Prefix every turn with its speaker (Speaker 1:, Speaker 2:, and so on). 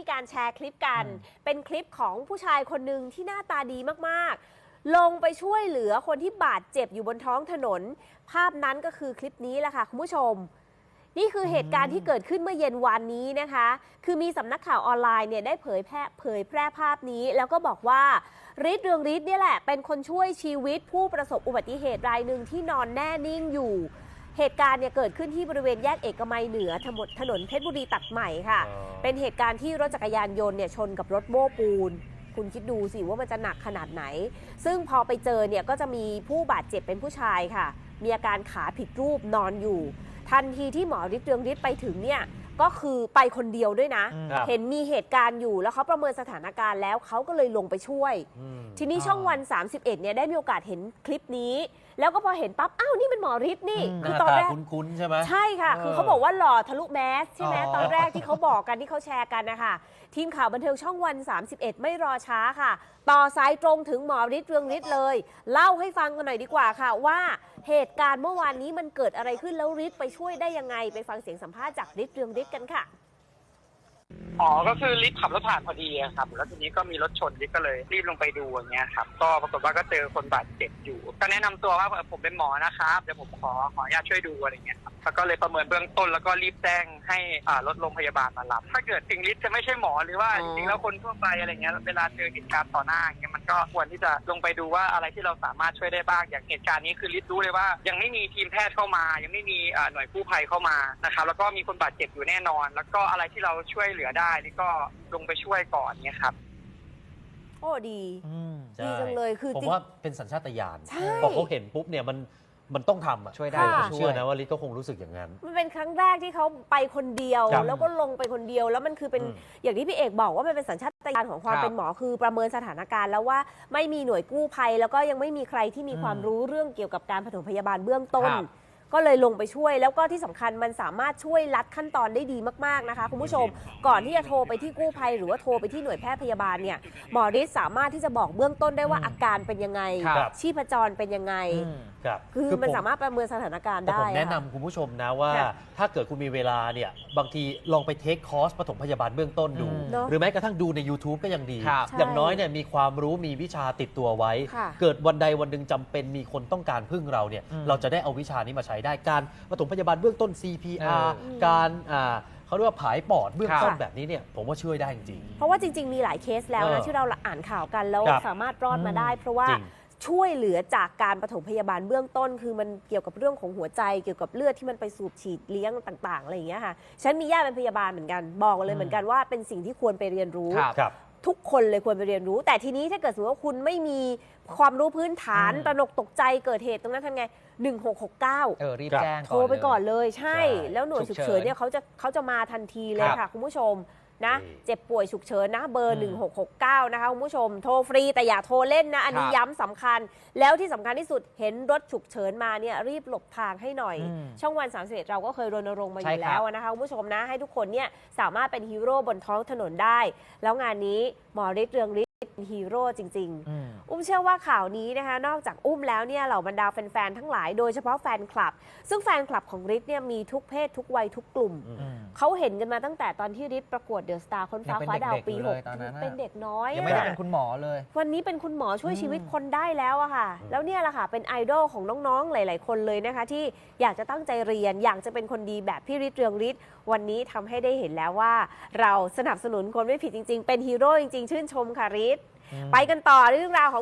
Speaker 1: มีการแชร์คลิปกัน
Speaker 2: อืม
Speaker 1: เป็นคลิปของผู้ชายคนหนึ่งที่หน้าตาดีมาก ๆ ลงไปช่วยเหลือคนที่บาดเจ็บอยู่บนท้องถนน ภาพนั้นก็คือคลิปนี้แหละค่ะ คุณผู้ชม นี่คือเหตุการณ์ที่เกิดขึ้นเมื่อเย็นวานนี้นะคะ คือมีสำนักข่าวออนไลน์เนี่ยได้เผยแพร่เผยแพร่ภาพนี้ แล้วก็บอกว่าฤทธิ์เรืองฤทธิ์เนี่ยแหละ เป็นคนช่วยชีวิตผู้ประสบอุบัติเหตุรายหนึ่งที่นอนแน่นิ่งอยู่ เหตุการณ์เนี่ยเกิดขึ้นที่บริเวณแยกเอกมัยเหนือถนนถนนเพชรบุรีตัดใหม่ค่ะ
Speaker 2: อ๋อ
Speaker 1: เป็นเหตุการณ์ที่รถจักรยานยนต์เนี่ยชนกับรถโม้ปูน คุณคิดดูสิว่ามันจะหนักขนาดไหน ซึ่งพอไปเจอเนี่ยก็จะมีผู้บาดเจ็บเป็นผู้ชายค่ะ มีอาการขาผิดรูปนอนอยู่ ทันทีที่หมอฤทธิ์เรืองฤทธิ์ไปถึงเนี่ยก็คือไปคนเดียวด้วยนะ
Speaker 2: ครับ
Speaker 1: เห็นมีเหตุการณ์อยู่แล้วเขาประเมินสถานการณ์แล้วเขาก็เลยลงไปช่วย
Speaker 2: อืม
Speaker 1: ทีนี้ช่องวัน 31เนี่ยได้มีโอกาสเห็นคลิปนี้ แล้วก็พอเห็นปั๊บอ้าวนี่เป็นหมอฤทธิ์นี่
Speaker 2: ห
Speaker 1: คือ
Speaker 2: น้า
Speaker 1: ตอน
Speaker 2: ตา
Speaker 1: แรก
Speaker 2: คุ้นๆใช่ไหม
Speaker 1: ใช่ค่ะ คือเขาบอกว่าหล่อทะลุแมสใช่ไหม
Speaker 2: อ๋อ
Speaker 1: ตอนแรกที่เขาบอกกันที่เขาแชร์กันนะคะทีมข่าวบันเทิงช่องวัน 31 ไม่รอช้าค่ะ ต่อสายตรงถึงหมอฤทธิ์เรืองฤทธิ์เลย เล่าให้ฟังกันหน่อยดีกว่าค่ะว่าเหตุการณ์เมื่อวานนี้มันเกิดอะไรขึ้นแล้วฤทธิ์ไปช่วยได้ยังไง ไปฟังเสียงสัมภาษณ์จากฤทธิ์เรืองฤทธิ์กันค่ะ
Speaker 3: อ๋อ ก็คือลิฟต์ขับรถผ่านพอดีอะครับ แล้วทีนี้ก็มีรถชนลิฟต์ก็เลยรีบลงไปดูอย่างเงี้ยครับ ก็ปรากฏว่าก็เจอคนบาดเจ็บอยู่ ก็แนะนำตัวว่าผมเป็นหมอนะครับ เดี๋ยวผมขอขออนุญาตช่วยดูอะไรเงี้ยครับแล้วก็เลยประเมินเบื้องต้นแล้วก็รีบแจ้งให้อ่ารถโรงพยาบาลมารับ ถ้าเกิดถึงลิฟต์จะไม่ใช่หมอหรือว่า
Speaker 1: อ๋อ
Speaker 3: จริงๆแล้วคนทั่วไปอะไรเงี้ยเวลาเจอเหตุการณ์ต่อหน้าอย่างเงี้ยมันก็ควรที่จะลงไปดูว่าอะไรที่เราสามารถช่วยได้บ้างอย่างเหตุการณ์นี้คือลิฟต์รู้เลยว่า ยังไม่มีทีมแพทย์เข้ามา ยังไม่มีอ่าหน่วยกู้ภัยเข้ามานะครับแล้วก็มีคนบาดเจ็บอยู่แน่นอน แล้วก็อะไรที่เราช่วยเหลือได้นี่ก็ลงไปช่วยก่อนเนี่ยครับ
Speaker 1: โอ้ดี
Speaker 2: ใช่
Speaker 1: ดีจังเลยคือ
Speaker 2: ผม
Speaker 1: จริง
Speaker 2: ว่าเป็นสัญชาตญาณ
Speaker 1: ใช่
Speaker 2: พอเขาเห็นปุ๊บเนี่ยมัน มันต้องทำอะ
Speaker 4: ช่วยได้
Speaker 1: ค่ะ
Speaker 2: ผม
Speaker 4: ช่วย
Speaker 2: เชื่อนะว่าลิศก็คงรู้สึกอย่างนั้น
Speaker 1: มันเป็นครั้งแรกที่เขาไปคนเดียว
Speaker 2: ครับ
Speaker 1: แล้วก็ลงไปคนเดียว แล้วมันคือเป็น
Speaker 2: อืม
Speaker 1: อย่างที่พี่เอกบอกว่ามันเป็นสัญชาตญาณของความ
Speaker 4: ครับ
Speaker 1: เป็นหมอคือประเมินสถานการณ์แล้วว่าไม่มีหน่วยกู้ภัย แล้วก็ยังไม่มีใครที่มี
Speaker 4: อืม
Speaker 1: ความรู้เรื่องเกี่ยวกับการปฐมพยาบาลเบื้องต้น
Speaker 4: ครับ
Speaker 1: ก็เลยลงไปช่วย แล้วก็ที่สำคัญมันสามารถช่วยลัดขั้นตอนได้ดีมากๆนะคะคุณผู้ชม ก่อนที่จะโทรไปที่กู้ภัย หรือว่าโทรไปที่หน่วยแพทย์พยาบาลเนี่ยหมอฤทธิ์สามารถที่จะบอกเบื้องต้นได้ว่า
Speaker 4: อืม
Speaker 1: อาการเป็นยังไง
Speaker 4: ครับ
Speaker 1: ชีพจรเป็นยังไง
Speaker 4: อืม
Speaker 2: ครับ
Speaker 1: คือมัน
Speaker 2: ผ
Speaker 1: สามารถประเมินสถานการณ์
Speaker 2: แต่
Speaker 1: ได้
Speaker 2: ผมแนะนำ
Speaker 1: ค่ะ
Speaker 2: คุณผู้ชมนะว่า
Speaker 1: ค่ะ
Speaker 2: ถ้าเกิดคุณมีเวลาเนี่ยบางทีลองไปเทคคอร์สปฐมพยาบาลเบื้องต้นดู
Speaker 4: อืม
Speaker 1: เนอะ
Speaker 2: หรือแม้กระทั่งดูใน YouTube ก็ยังดี
Speaker 4: ครับ
Speaker 2: อย่างน้อยเนี่ยมีความรู้มีวิชาติดตัวไว้
Speaker 1: ค่ะ
Speaker 2: เกิดวันใดวันหนึ่งจำเป็นมีคนต้องการพึ่งเราเนี่ย
Speaker 4: อืม
Speaker 2: เราจะได้เอาวิชานี้มาใช้ได้การปฐมพยาบาลเบื้องต้น CPR
Speaker 4: เออ
Speaker 2: การอ่าเขาเรียกว่าผายปอดเบื้องต้น
Speaker 1: ค่ะ
Speaker 2: แบบนี้เนี่ยผมว่าช่วยได้จริง
Speaker 1: เพราะว่าจริง ๆ มีหลายเคสแล้ว
Speaker 2: เอ
Speaker 1: นะ
Speaker 2: อ
Speaker 1: ที่เราอ่านข่าวกันแล้ว
Speaker 2: ครับ
Speaker 1: สามารถรอดมาได้ เพราะว่า
Speaker 2: จริง
Speaker 1: ช่วยเหลือจากการปฐมพยาบาลเบื้องต้น คือมันเกี่ยวกับเรื่องของหัวใจเกี่ยวกับเลือดที่มันไปสูบฉีดเลี้ยงต่างๆอะไรอย่างเงี้ยค่ะฉันมีญาติเป็นพยาบาลเหมือนกัน บอกเลย
Speaker 4: อืม
Speaker 1: เหมือนกันว่าเป็นสิ่งที่ควรไปเรียนรู้
Speaker 4: ครับ
Speaker 2: ครับ
Speaker 1: ทุกคนเลยควรไปเรียนรู้ แต่ทีนี้ถ้าเกิดสมมติว่าคุณไม่มีความรู้พื้นฐาน
Speaker 4: อืม
Speaker 1: ตระหนกตกใจเกิดเหตุตรงนั้นทำไง 1669
Speaker 4: เออรีบ
Speaker 2: ครับ
Speaker 4: แจ้ง
Speaker 1: โทรไปก่อนเลยใช่
Speaker 2: ใช่
Speaker 1: แล้วหน่วย
Speaker 4: ฉุ
Speaker 1: ฉุ
Speaker 4: ก
Speaker 1: ก
Speaker 4: เฉิ
Speaker 1: เฉิน
Speaker 4: น
Speaker 1: เนี่ยเขาจะเขาจะมาทันทีเลย
Speaker 4: ครับ
Speaker 1: ค่ะ คุณผู้ชม นะ
Speaker 2: นี่
Speaker 1: เจ็บป่วยฉุกเฉินนะเบอร์
Speaker 4: อืม
Speaker 1: 1669 นะคะคุณผู้ชมโทรฟรีแต่อย่าโทรเล่นนะ อันนี้
Speaker 4: ครับ
Speaker 1: ย้ำสำคัญ แล้วที่สำคัญที่สุดเห็นรถฉุกเฉินมาเนี่ยรีบหลบทางให้หน่อย
Speaker 4: อืม
Speaker 1: ช่องวัน31เราก็เคยรณรงค์มาอ
Speaker 4: ใช่
Speaker 1: ยู่
Speaker 4: ครับ
Speaker 1: แล้วนะคะคุณผู้ชมนะให้ทุกคนเนี่ยสามารถเป็นฮีโร่บนท้องถนนได้ แล้วงานนี้หมอฤทธิ์เรืองฤทธิ์เป็น ฮีโร่จริงๆ
Speaker 4: อืม
Speaker 1: อุ้มเชื่อว่าข่าวนี้นะคะ นอกจากอุ้มแล้วเนี่ยเหล่าบรรดาแฟน ๆ ทั้งหลายโดยเฉพาะแฟนคลับ ซึ่งแฟนคลับของฤทธิ์เนี่ยมีทุกเพศทุกวัยทุกกลุ่ม
Speaker 2: อืม
Speaker 4: อืม
Speaker 1: เขาเห็นกันมาตั้งแต่ตอนที่ฤทธิ์ประกวดเดอะสตาร์คนฟ้า
Speaker 4: ยังเป็น
Speaker 1: คว้าดาว
Speaker 4: เด็กๆ
Speaker 1: ปี
Speaker 4: อยู่
Speaker 1: ห
Speaker 4: เล
Speaker 1: ก
Speaker 4: ยตอนนั้นน่ะ
Speaker 1: เป็นเด็กน้อย
Speaker 4: ยังไม่ได้
Speaker 1: อะ
Speaker 4: เป็นคุณหมอเลย
Speaker 1: วันนี้เป็นคุณหมอช่วย
Speaker 4: อืม
Speaker 1: ชีวิตคนได้แล้วอะค่ะ แล้วเนี่ยแหละค่ะเป็นไอดอลของน้องๆหลาย ๆ คนเลยนะคะ ที่อยากจะตั้งใจเรียนอยากจะเป็นคนดีแบบพี่ฤทธิ์เรืองฤทธิ์วันนี้ทำให้ได้เห็นแล้วว่า เราสนับสนุนคนไม่ผิดจริง ๆ เป็นฮีโร่จริง ๆ ชื่นชมค่ะฤทธิ์
Speaker 4: อืม
Speaker 1: ไปกันต่อเรื่องราวของ